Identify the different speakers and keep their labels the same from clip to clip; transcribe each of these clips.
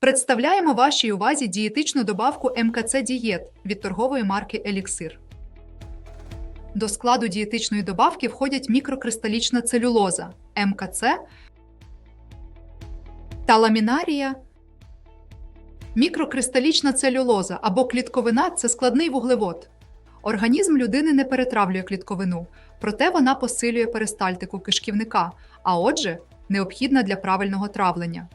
Speaker 1: Представляємо вашій увазі дієтичну добавку МКЦ Дієт від торгової марки Еліксир. До складу дієтичної добавки входять мікрокристалічна целюлоза МКЦ та ламінарія. Мікрокристалічна целюлоза або клітковина це складний вуглевод. Організм людини не перетравлює клітковину, проте вона посилює перистальтику кишківника, а отже, необхідна для правильного травлення.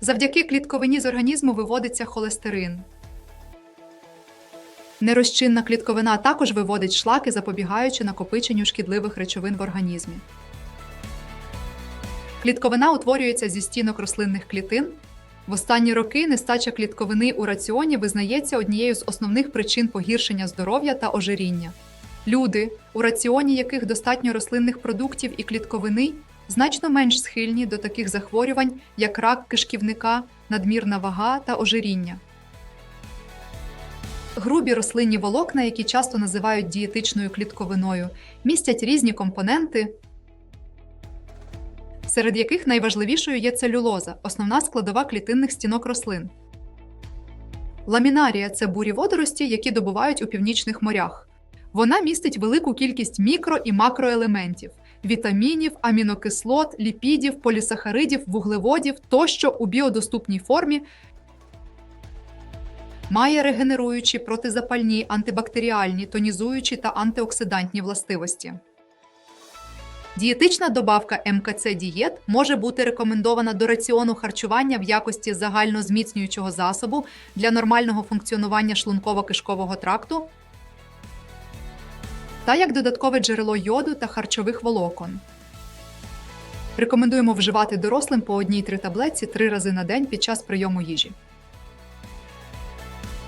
Speaker 1: Завдяки клітковині з організму виводиться холестерин. Нерозчинна клітковина також виводить шлаки, запобігаючи накопиченню шкідливих речовин в організмі. Клітковина утворюється зі стінок рослинних клітин. В останні роки нестача клітковини у раціоні визнається однією з основних причин погіршення здоров'я та ожиріння. Люди, у раціоні яких достатньо рослинних продуктів і клітковини, значно менш схильні до таких захворювань, як рак кишківника, надмірна вага та ожиріння. Грубі рослинні волокна, які часто називають дієтичною клітковиною, містять різні компоненти, серед яких найважливішою є целюлоза, основна складова клітинних стінок рослин. Ламінарія це бурі водорості, які добувають у північних морях. Вона містить велику кількість мікро і макроелементів вітамінів, амінокислот, ліпідів, полісахаридів, вуглеводів тощо у біодоступній формі. Має регенеруючі, протизапальні, антибактеріальні, тонізуючі та антиоксидантні властивості. Дієтична добавка МКЦ Дієт може бути рекомендована до раціону харчування в якості загальнозміцнюючого засобу для нормального функціонування шлунково-кишкового тракту та як додаткове джерело йоду та харчових волокон. Рекомендуємо вживати дорослим по одній-три таблетці три рази на день під час прийому їжі.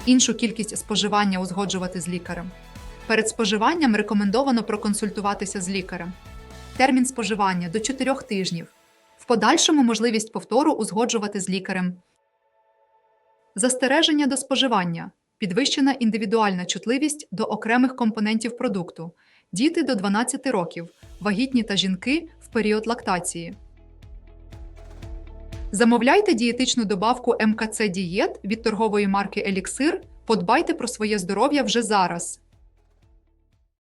Speaker 1: Іншу кількість споживання узгоджувати з лікарем. Перед споживанням рекомендовано проконсультуватися з лікарем. Термін споживання до 4 тижнів. В подальшому можливість повтору узгоджувати з лікарем. Застереження до споживання. Підвищена індивідуальна чутливість до окремих компонентів продукту. Діти до 12 років, вагітні та жінки в період лактації. Замовляйте дієтичну добавку МКЦ Дієт від торгової марки Еліксир. Подбайте про своє здоров'я вже зараз.